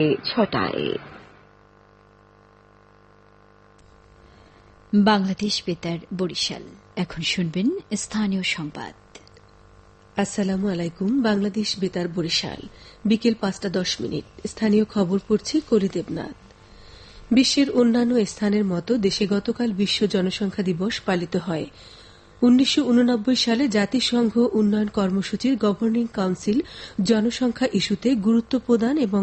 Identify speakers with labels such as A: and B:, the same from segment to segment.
A: ছটায়।
B: বাংলাদেশ বেতার বরিশাল। এখন শুনবেন স্থানীয় সংবাদ।
C: আসসালামু আলাইকুম বাংলাদেশ বেতার বরিশাল। বিকেল পাঁচটা দশ মিনিট। স্থানীয় খবর পড়ছি করি দেবনাথ বিশ্বের অন্যান্য স্থানের মতো দেশে গতকাল বিশ্ব জনসংখ্যা দিবস পালিত হয়। উনিশশো উননব্বই সালে জাতিসংঘ উন্নয়ন কর্মসূচির গভর্নিং কাউন্সিল জনসংখ্যা ইস্যুতে গুরুত্ব প্রদান এবং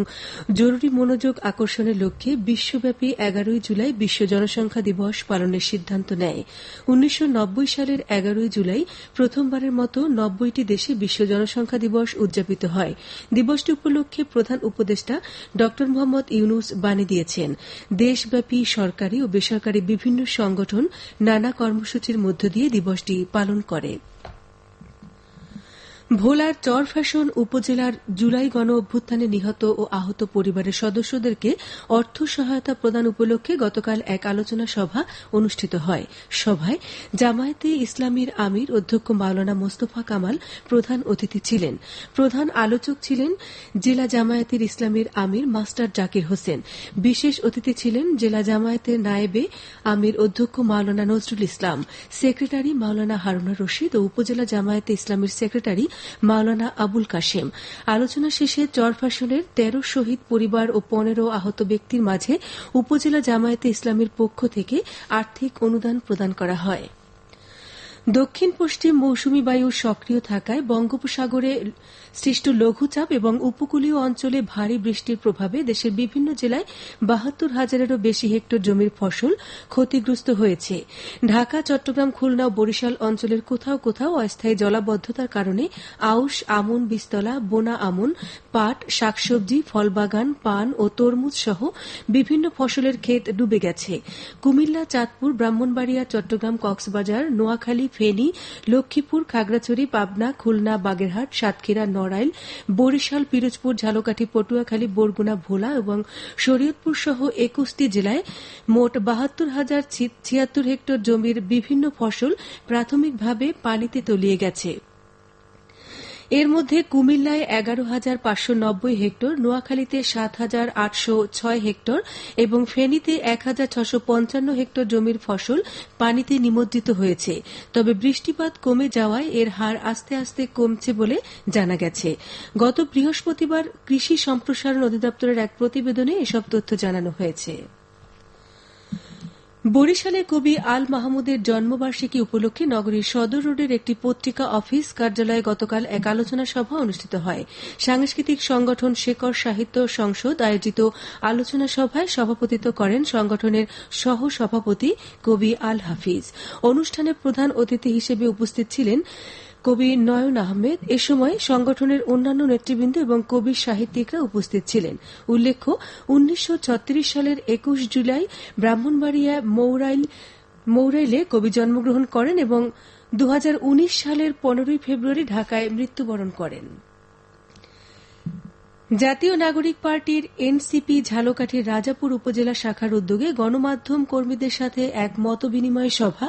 C: জরুরি মনোযোগ আকর্ষণের লক্ষ্যে বিশ্বব্যাপী এগারোই জুলাই বিশ্ব জনসংখ্যা দিবস পালনের সিদ্ধান্ত নেয়। উনিশশো নব্বই সালের এগারোই জুলাই প্রথমবারের মতো নব্বইটি দেশে বিশ্ব জনসংখ্যা দিবস উদযাপিত হয়। দিবসটি উপলক্ষে প্রধান উপদেষ্টা ড. মোহাম্মদ ইউনুস বাণী দিয়েছেন। দেশব্যাপী সরকারি ও বেসরকারি বিভিন্ন সংগঠন নানা কর্মসূচির মধ্য দিয়ে দিবস দিবসটি পালন করে। ভোলার চরফ্যাশন উপজেলার জুলাই গণ অভ্যুত্থানে নিহত ও আহত পরিবারের সদস্যদেরকে অর্থ সহায়তা প্রদান উপলক্ষে গতকাল এক আলোচনা সভা অনুষ্ঠিত হয়। সভায় জামায়াতে ইসলামীর আমির অধ্যক্ষ মাওলানা মোস্তফা কামাল প্রধান অতিথি ছিলেন। প্রধান আলোচক ছিলেন জেলা জামায়াতের ইসলামীর আমির মাস্টার জাকির হোসেন। বিশেষ অতিথি ছিলেন জেলা জামায়াতের নায়েবে আমির অধ্যক্ষ মাওলানা নজরুল ইসলাম, সেক্রেটারি মাওলানা হারুনা রশিদ ও উপজেলা জামায়াতে ইসলামীর সেক্রেটারি মাওলানা আবুল কাশেম। আলোচনা শেষে চরফাসনের তেরো শহীদ পরিবার ও পনেরো আহত ব্যক্তির মাঝে উপজেলা জামায়াতে ইসলামের পক্ষ থেকে আর্থিক অনুদান প্রদান করা হয়। দক্ষিণ পশ্চিম মৌসুমী বায়ু সক্রিয় থাকায় বঙ্গোপসাগরে সৃষ্ট লঘুচাপ এবং উপকূলীয় অঞ্চলে ভারী বৃষ্টির প্রভাবে দেশের বিভিন্ন জেলায় বাহাত্তর হাজারেরও বেশি হেক্টর জমির ফসল ক্ষতিগ্রস্ত হয়েছে। ঢাকা, চট্টগ্রাম, খুলনা ও বরিশাল অঞ্চলের কোথাও কোথাও অস্থায়ী জলাবদ্ধতার কারণে আউশ, আমন, বিস্তলা, বোনা আমন, পাট, শাকসবজি, ফলবাগান, পান ও তরমুজ সহ বিভিন্ন ফসলের ক্ষেত ডুবে গেছে। কুমিল্লা, চাঁদপুর, ব্রাহ্মণবাড়িয়া, চট্টগ্রাম, কক্সবাজার, নোয়াখালী ফেনী, লক্ষ্মীপুর, খাগড়াছড়ি, পাবনা, খুলনা, বাগেরহাট, সাতক্ষীরা, নড়াইল, বরিশাল, পিরোজপুর, ঝালকাঠি, পটুয়াখালী, বরগুনা, ভোলা এবং শরীয়তপুর সহ একুশটি জেলায় মোট বাহাত্তর হাজার ছিয়াত্তর হেক্টর জমির বিভিন্ন ফসল প্রাথমিকভাবে পানিতে তলিয়ে গেছে। এর মধ্যে কুমিল্লায় এগারো হাজার পাঁচশো নব্বই হেক্টর, নোয়াখালীতে সাত হাজার আটশো ছয় হেক্টর এবং ফেনীতে এক হাজার ছশো পঞ্চান্ন হেক্টর জমির ফসল পানিতে নিমজ্জিত হয়েছে। তবে বৃষ্টিপাত কমে যাওয়ায় এর হার আস্তে আস্তে কমছে বলে জানা গেছে। গত বৃহস্পতিবার কৃষি সম্প্রসারণ অধিদপ্তরের এক প্রতিবেদনে এসব তথ্য জানানো হয়েছে। বরিশালে কবি আল মাহমুদের জন্মবার্ষিকী উপলক্ষে নগরীর সদর রোডের একটি পত্রিকা অফিস কার্যালয়ে গতকাল এক আলোচনা সভা অনুষ্ঠিত হয়। সাংস্কৃতিক সংগঠন শেকর সাহিত্য সংসদ আয়োজিত আলোচনা সভায় সভাপতিত্ব করেন সংগঠনের সহ সভাপতি কবি আল হাফিজ। অনুষ্ঠানে প্রধান অতিথি হিসেবে উপস্থিত ছিলেন কবি নয়ন আহমেদ এ সময় সংগঠনের অন্যান্য নেতৃবৃন্দ এবং কবি সাহিত্যিকরা উপস্থিত ছিলেন। উল্লেখ্য, উনিশশো ছত্রিশ সালের একুশ জুলাই ব্রাহ্মণবাড়িয়া মৌরাইল, মৌরাইলে কবি জন্মগ্রহণ করেন এবং দু হাজার উনিশ সালের পনেরোই ফেব্রুয়ারি ঢাকায় মৃত্যুবরণ করেন। জাতীয় নাগরিক পার্টির এনসিপি ঝালকাঠির রাজাপুর উপজেলা শাখার উদ্যোগে গণমাধ্যম কর্মীদের সাথে এক মত বিনিময় সভা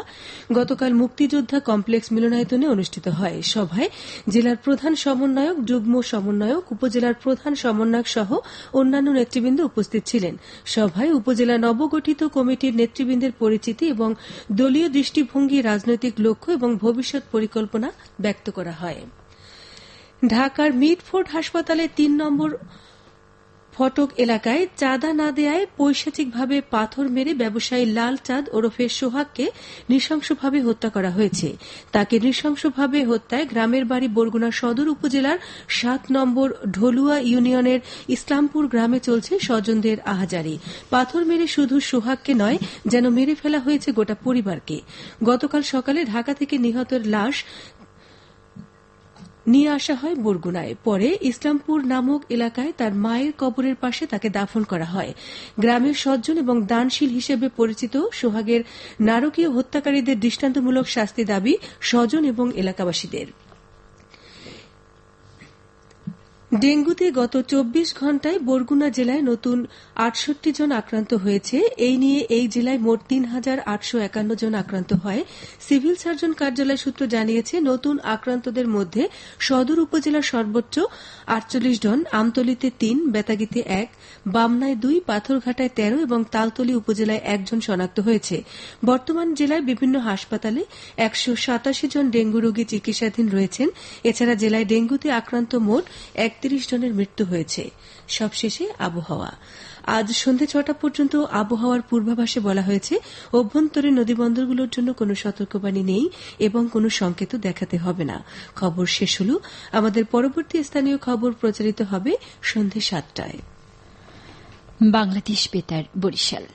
C: গতকাল মুক্তিযোদ্ধা কমপ্লেক্স মিলনায়তনে অনুষ্ঠিত হয়। সভায় জেলার প্রধান সমন্বয়ক, যুগ্ম সমন্বয়ক, উপজেলার প্রধান সমন্বয়ক সহ অন্যান্য নেতৃবৃন্দ উপস্থিত ছিলেন। সভায় উপজেলা নবগঠিত কমিটির নেতৃবৃন্দের পরিচিতি এবং দলীয় দৃষ্টিভঙ্গি, রাজনৈতিক লক্ষ্য এবং ভবিষ্যৎ পরিকল্পনা ব্যক্ত করা হয়। ঢাকার মিডফোর্ড হাসপাতালে তিন নম্বর ফটক এলাকায় চাঁদা না দেয়ায় পৈশাচিকভাবে পাথর মেরে ব্যবসায়ী লাল চাঁদ ওরফে সোহাগকে নৃশংসভাবে হত্যা করা হয়েছে। তাকে নৃশংসভাবে হত্যায় গ্রামের বাড়ি বরগুনা সদর উপজেলার সাত নম্বর ঢলুয়া ইউনিয়নের ইসলামপুর গ্রামে চলছে স্বজনদের আহাজারি। পাথর মেরে শুধু সোহাগকে নয়, যেন মেরে ফেলা হয়েছে গোটা পরিবারকে। গতকাল সকালে ঢাকা থেকে নিহতের লাশ নিয়ে আসা হয় বরগুনায়। পরে ইসলামপুর নামক এলাকায় তার মায়ের কবরের পাশে তাকে দাফন করা হয়। গ্রামের সজ্জন এবং দানশীল হিসেবে পরিচিত সোহাগের নারকীয় হত্যাকারীদের দৃষ্টান্তমূলক শাস্তি দাবি স্বজন এবং এলাকাবাসীদের। ডেঙ্গুতে গত চব্বিশ ঘণ্টায় বরগুনা জেলায় নতুন আটষট্টি জন আক্রান্ত হয়েছে। এই নিয়ে এই জেলায় মোট তিন হাজার আটশো একান্ন জন আক্রান্ত হয়। সিভিল সার্জন কার্যালয় সূত্র জানিয়েছে, নতুন আক্রান্তদের মধ্যে সদর উপজেলার সর্বোচ্চ আটচল্লিশ জন, আমতলিতে তিন, বেতাগিতে এক, বামনায় দুই, পাথরঘাটায় তেরো এবং তালতলী উপজেলায় একজন শনাক্ত হয়েছে। বর্তমান জেলায় বিভিন্ন হাসপাতালে একশো সাতাশি জন ডেঙ্গু রোগী চিকিৎসাধীন রয়েছেন। এছাড়া জেলায় ডেঙ্গুতে আক্রান্ত মোট একত্রিশ জনের মৃত্যু হয়েছে। সবশেষে আবহাওয়া। আজ সন্ধে ছটা পর্যন্ত আবহাওয়ার পূর্বাভাসে বলা হয়েছে, অভ্যন্তরীণ নদীবন্দরগুলোর জন্য কোনো সতর্কবাণী নেই এবং কোনো সংকেত দেখাতে হবে না। খবর শেষ হল। আমাদের পরবর্তী স্থানীয় খবর প্রচারিত হবে সন্ধে সাতটায়।
B: বাংলাদেশ বেতার, বরিশাল।